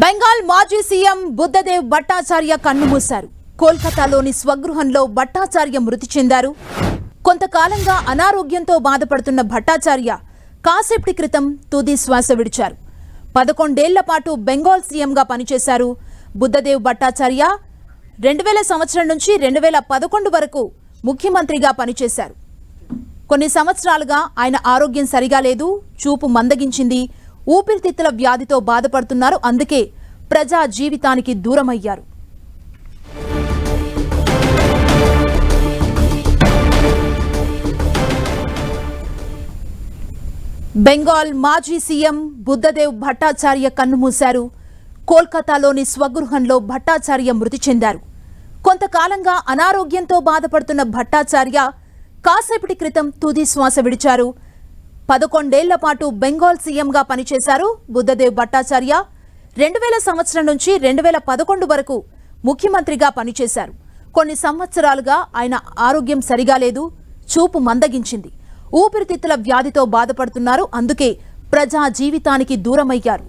బెంగాల్ మాజీ సీఎం బుద్ధదేవ్ భట్టాచార్య కన్నుమూశారు. కోల్కతాలోని స్వగృహంలో భట్టాచార్య మృతి చెందారు. కొంతకాలంగా అనారోగ్యంతో బాధపడుతున్న భట్టాచార్య కాసేపటి క్రితం తుది శ్వాస విడిచారు. పదకొండేళ్ళ పాటు బెంగాల్ సీఎంగా పనిచేశారు బుద్ధదేవ్ భట్టాచార్య. రెండు వేల సంవత్సరం నుంచి రెండు వేల పదకొండు వరకు ముఖ్యమంత్రిగా పనిచేశారు. కొన్ని సంవత్సరాలుగా ఆయన ఆరోగ్యం సరిగా లేదు చూపు మందగించింది ఊపిరితిత్తుల వ్యాధితో బాధపడుతున్నారు. అందుకే ప్రజా జీవితానికి దూరమయ్యారు. బెంగాల్ మాజీ సీఎం బుద్ధదేవ్ భట్టాచార్య కన్నుమూశారు. కోల్కతాలోని స్వగృహంలో భట్టాచార్య మృతి చెందారు. కొంతకాలంగా అనారోగ్యంతో బాధపడుతున్న భట్టాచార్య కాసేపటి క్రితం తుది శ్వాస విడిచారు. పదకొండేళ్ళ పాటు బెంగాల్ సీఎంగా పనిచేశారు బుద్ధదేవ్ భట్టాచార్య. రెండు వేల సంవత్సరం నుంచి రెండు వేల పదకొండు వరకు ముఖ్యమంత్రిగా పనిచేశారు. కొన్ని సంవత్సరాలుగా ఆయన ఆరోగ్యం సరిగా లేదు చూపు మందగించింది. ఊపిరితిత్తుల వ్యాధితో బాధపడుతున్నారు అందుకే ప్రజా జీవితానికి దూరమయ్యారు.